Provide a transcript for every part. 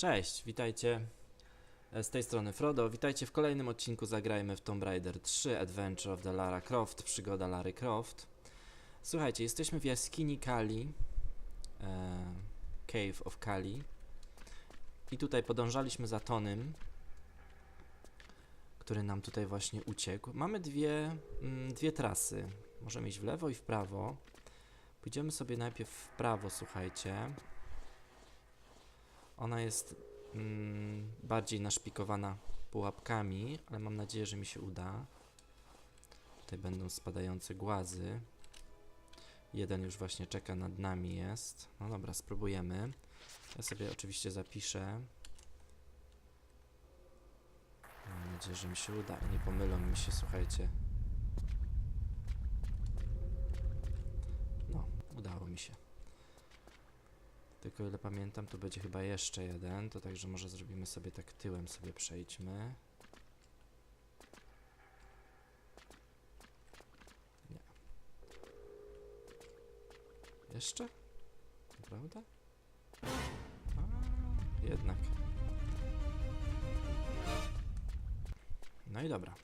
Cześć, witajcie e, z tej strony Frodo. Witajcie w kolejnym odcinku Zagrajmy w Tomb Raider 3 Adventure of the Lara Croft, przygoda Lary Croft. Słuchajcie, jesteśmy w jaskini Kali, e, Cave of Kali. I tutaj podążaliśmy za Tonym, który nam tutaj właśnie uciekł. Mamy dwie, mm, dwie trasy. Możemy iść w lewo i w prawo. Pójdziemy sobie najpierw w prawo, słuchajcie. Ona jest mm, bardziej naszpikowana pułapkami, ale mam nadzieję, że mi się uda. Tutaj będą spadające głazy. Jeden już właśnie czeka nad nami jest. No dobra, spróbujemy. Ja sobie oczywiście zapiszę. Mam nadzieję, że mi się uda nie pomylą mi się, słuchajcie. No, udało mi się. Tylko ile pamiętam, tu będzie chyba jeszcze jeden, to także może zrobimy sobie tak tyłem sobie przejdźmy. Nie. Jeszcze? Naprawdę? A, jednak. No i dobra.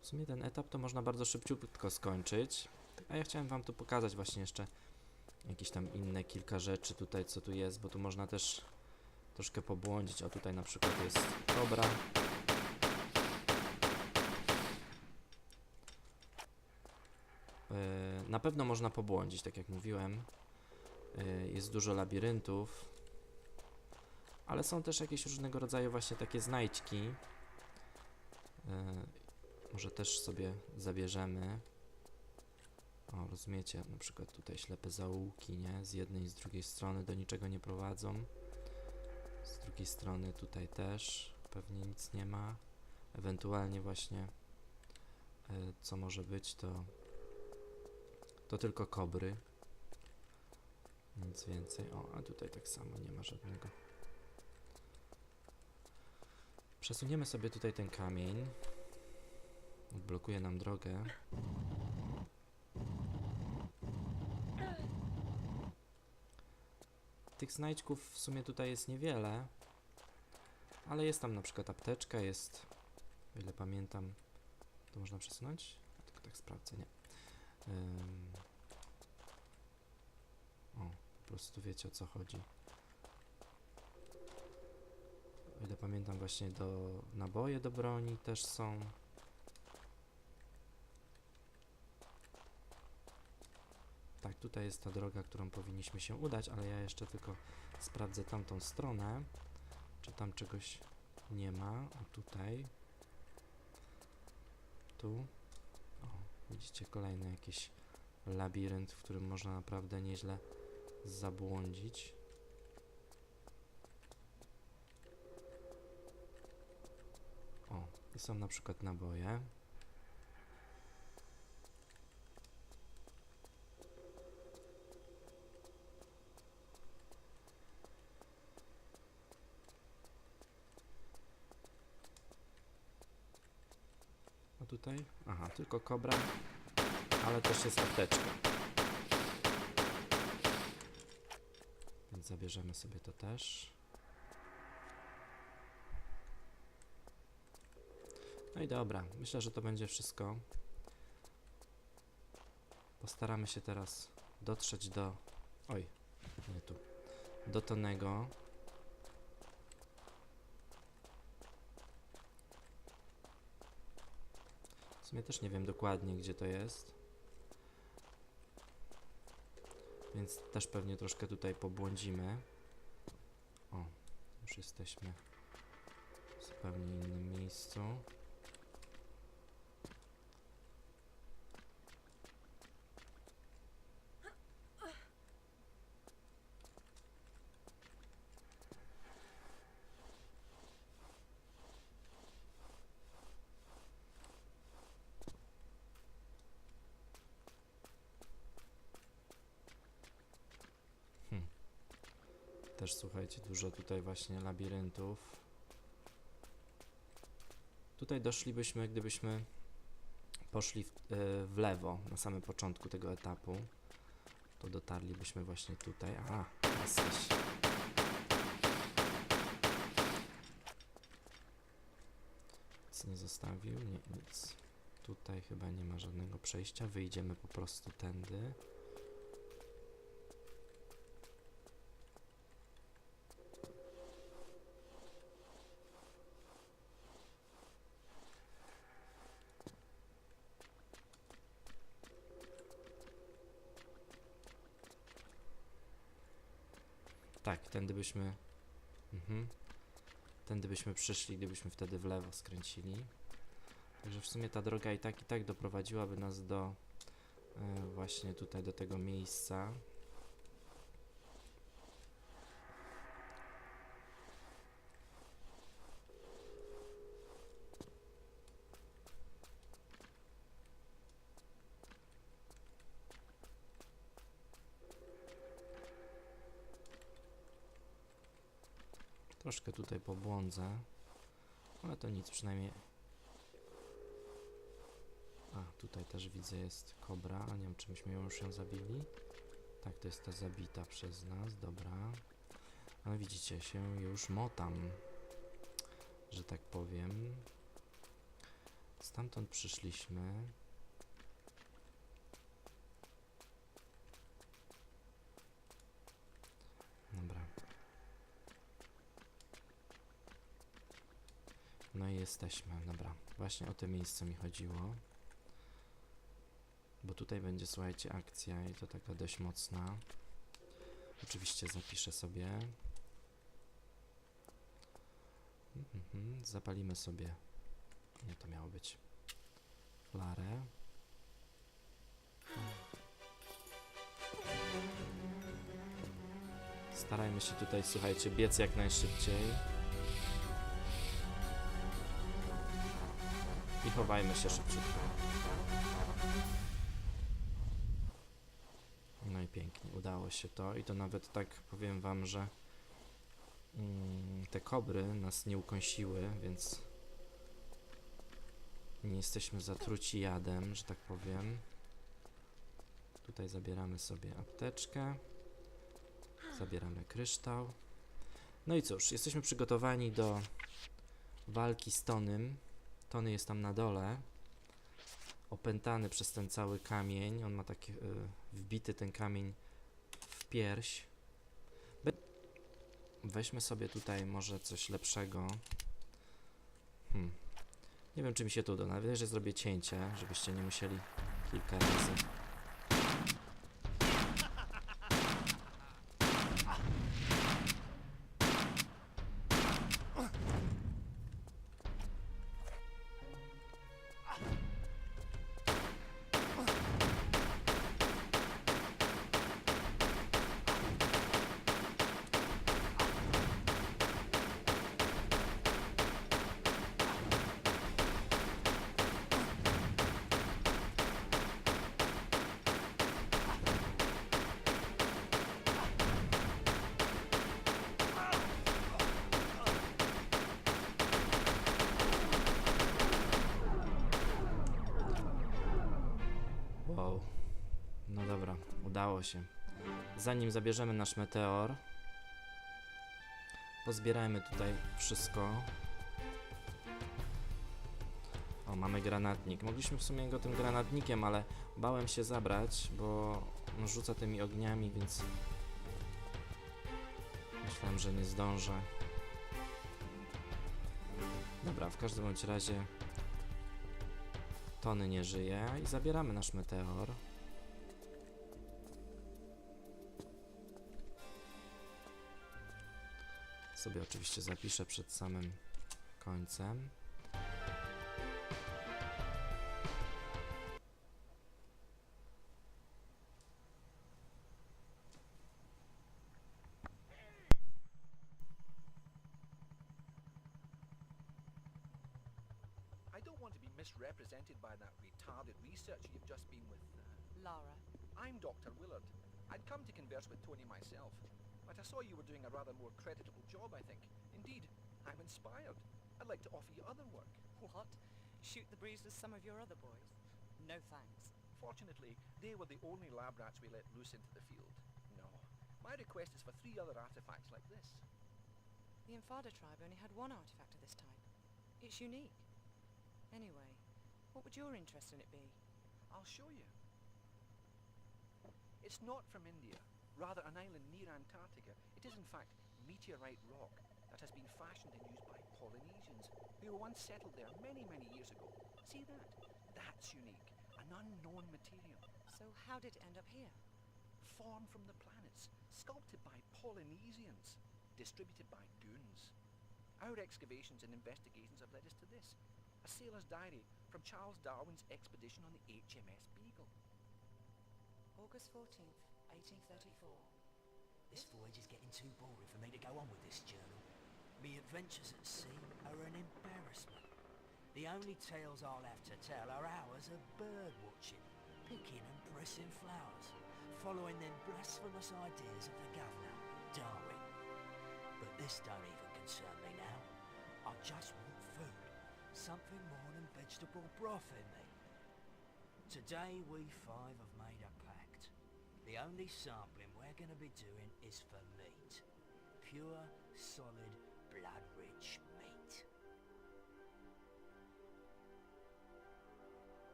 W sumie ten etap to można bardzo szybciutko skończyć. A ja chciałem wam tu pokazać właśnie jeszcze jakieś tam inne kilka rzeczy tutaj, co tu jest, bo tu można też troszkę pobłądzić. O, tutaj na przykład jest kobra. Yy, Na pewno można pobłądzić, tak jak mówiłem. Yy, Jest dużo labiryntów, ale są też jakieś różnego rodzaju właśnie takie znajdźki. Yy, Może też sobie zabierzemy. O, rozumiecie, na przykład tutaj ślepe zaułki, nie? Z jednej i z drugiej strony do niczego nie prowadzą. Z drugiej strony tutaj też pewnie nic nie ma. Ewentualnie właśnie e, co może być to to tylko kobry. Nic więcej. O, a tutaj tak samo nie ma żadnego. Przesuniemy sobie tutaj ten kamień. Blokuje nam drogę. Tych znajdźków w sumie tutaj jest niewiele, ale jest tam na przykład apteczka, jest, o ile pamiętam, to można przesunąć? Tylko tak sprawdzę, nie. Ym. O, po prostu wiecie o co chodzi. O ile pamiętam właśnie do naboje do broni też są. Tutaj jest ta droga, którą powinniśmy się udać, ale ja jeszcze tylko sprawdzę tamtą stronę, czy tam czegoś nie ma. O, tutaj. Tu. O, widzicie, kolejny jakiś labirynt, w którym można naprawdę nieźle zabłądzić. O, i są na przykład naboje. Tutaj? Aha, tylko kobra, ale też jest apteczka. Więc zabierzemy sobie to też. No i dobra, myślę, że to będzie wszystko. Postaramy się teraz dotrzeć do... Oj, nie tu. Do Tonego. Sumie też nie wiem dokładnie, gdzie to jest. Więc też pewnie troszkę tutaj pobłądzimy. O, już jesteśmy w zupełnie innym miejscu. Też słuchajcie, dużo tutaj właśnie labiryntów. Tutaj doszlibyśmy, gdybyśmy poszli w, e, w lewo na samym początku tego etapu. to dotarlibyśmy właśnie tutaj. A, jesteś. Nic nie zostawił? Nie, nic. Tutaj chyba nie ma żadnego przejścia. Wyjdziemy po prostu tędy. Tak, tędy byśmy. Mhm. Tędy byśmy przyszli, gdybyśmy wtedy w lewo skręcili. Także w sumie ta droga i tak i tak doprowadziłaby nas do e, właśnie tutaj do tego miejsca. Troszkę tutaj pobłądzę, ale to nic, przynajmniej a, tutaj też widzę jest kobra, nie wiem czy myśmy ją już ją zabili. Tak, to jest ta zabita przez nas, dobra. Ale widzicie, się już motam, że tak powiem. Stamtąd przyszliśmy. Dobra. No i jesteśmy, dobra. Właśnie o to miejsce mi chodziło. Bo tutaj będzie, słuchajcie, akcja i to taka dość mocna. Oczywiście zapiszę sobie. Mhm, zapalimy sobie. Nie, to miało być. Flarę. Starajmy się tutaj, słuchajcie, biec jak najszybciej. I chowajmy się szybciutko. No i pięknie, udało się to i to nawet tak powiem wam, że mm, te kobry nas nie ukąsiły, więc nie jesteśmy zatruci jadem, że tak powiem. Tutaj zabieramy sobie apteczkę, zabieramy kryształ. No i cóż, jesteśmy przygotowani do walki z Tonym. Tony jest tam na dole opętany przez ten cały kamień. On ma taki y, wbity ten kamień w pierś. Be Weźmy sobie tutaj może coś lepszego. Hmm. Nie wiem, czy mi się to uda. Nawet, że zrobię cięcie, żebyście nie musieli kilka razy. Udało się. Zanim zabierzemy nasz meteor, pozbierajmy tutaj wszystko. O, mamy granatnik. Mogliśmy w sumie go tym granatnikiem, ale bałem się zabrać, bo rzuca tymi ogniami, więc myślałem, że nie zdążę. Dobra, w każdym bądź razie Tony nie żyje i zabieramy nasz meteor. Sobie oczywiście zapiszę przed samym końcem. I don't want to be misrepresented by that retarded researcher you've just been with. Uh, Lara. I'm Dr. Willard. I'd come to converse with Tony myself, but I saw you were doing a rather more creditable job, I think. Indeed, I'm inspired. I'd like to offer you other work. What? Shoot the breeze with some of your other boys? No thanks. Fortunately, they were the only lab rats we let loose into the field. No. My request is for three other artifacts like this. The Infada tribe only had one artifact of this type. It's unique. Anyway, what would your interest in it be? I'll show you. It's not from India, rather an island near Antarctica. It is in fact meteorite rock that has been fashioned and used by Polynesians who once settled there many, many years ago. See that? That's unique. An unknown material. So how did it end up here? Formed from the planets, sculpted by Polynesians, distributed by goons. Our excavations and investigations have led us to this. A sailor's diary from Charles Darwin's expedition on the HMS Beagle. August 14th, 1834. This voyage is getting too boring for me to go on with this journal. Me adventures at sea are an embarrassment. The only tales I'll have to tell are hours of bird watching, picking and pressing flowers, following them blasphemous ideas of the governor, Darwin. But this don't even concern me now. I just want food, something more than vegetable broth in me. Today we five have made. The only sampling we're going to be doing is for meat. Pure, solid, blood-rich meat.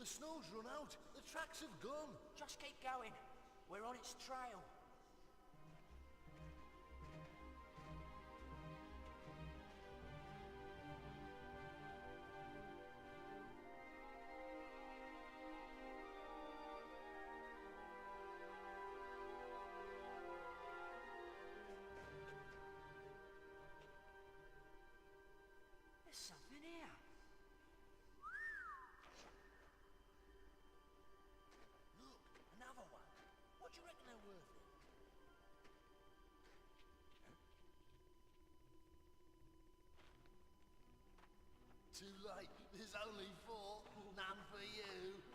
The snow's run out. The tracks have gone. Just keep going. We're on its trail. Too late. There's only four. None for you.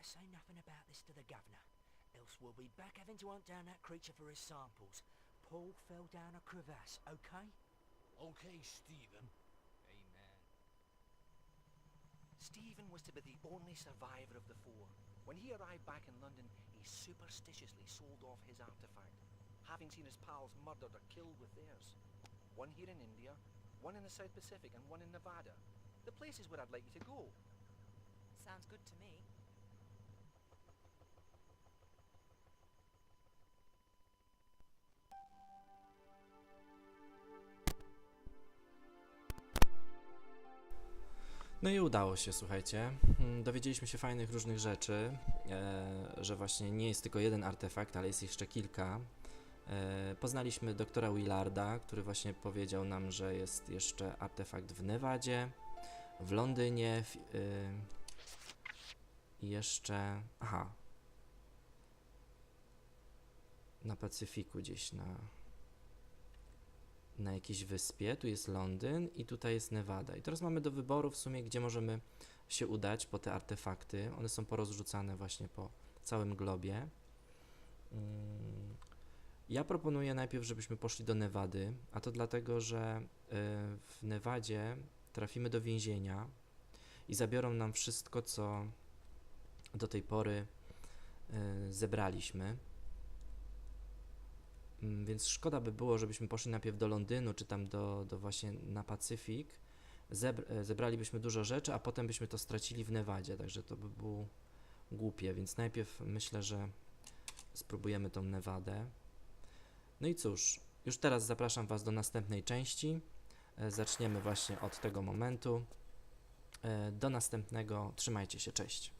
Better say nothing about this to the governor, else we'll be back having to hunt down that creature for his samples. Paul fell down a crevasse, okay? Okay, Stephen. Amen. Stephen was to be the only survivor of the four. When he arrived back in London, he superstitiously sold off his artifact, having seen his pals murdered or killed with theirs. One here in India, one in the South Pacific, and one in Nevada. The places where I'd like you to go. Sounds good to me. No i udało się, słuchajcie. Mm, Dowiedzieliśmy się fajnych różnych rzeczy, e, że właśnie nie jest tylko jeden artefakt, ale jest jeszcze kilka. E, poznaliśmy doktora Willarda, który właśnie powiedział nam, że jest jeszcze artefakt w Nevadzie, w Londynie w, y, i jeszcze... Aha. Na Pacyfiku gdzieś na na jakiejś wyspie, tu jest Londyn i tutaj jest Nevada. I teraz mamy do wyboru w sumie, gdzie możemy się udać po te artefakty. One są porozrzucane właśnie po całym globie. Mm, Ja proponuję najpierw, żebyśmy poszli do Nevady, a to dlatego, że y, w Nevadzie trafimy do więzienia i zabiorą nam wszystko, co do tej pory y, zebraliśmy. Mm, Więc szkoda by było, żebyśmy poszli najpierw do Londynu, czy tam do, do właśnie na Pacyfik. Zebr- e, zebralibyśmy dużo rzeczy, a potem byśmy to stracili w Nevadzie, także to by był głupie, więc najpierw myślę, że spróbujemy tą Nevadę. No i cóż, już teraz zapraszam Was do następnej części. E, Zaczniemy właśnie od tego momentu. E, Do następnego. Trzymajcie się, cześć.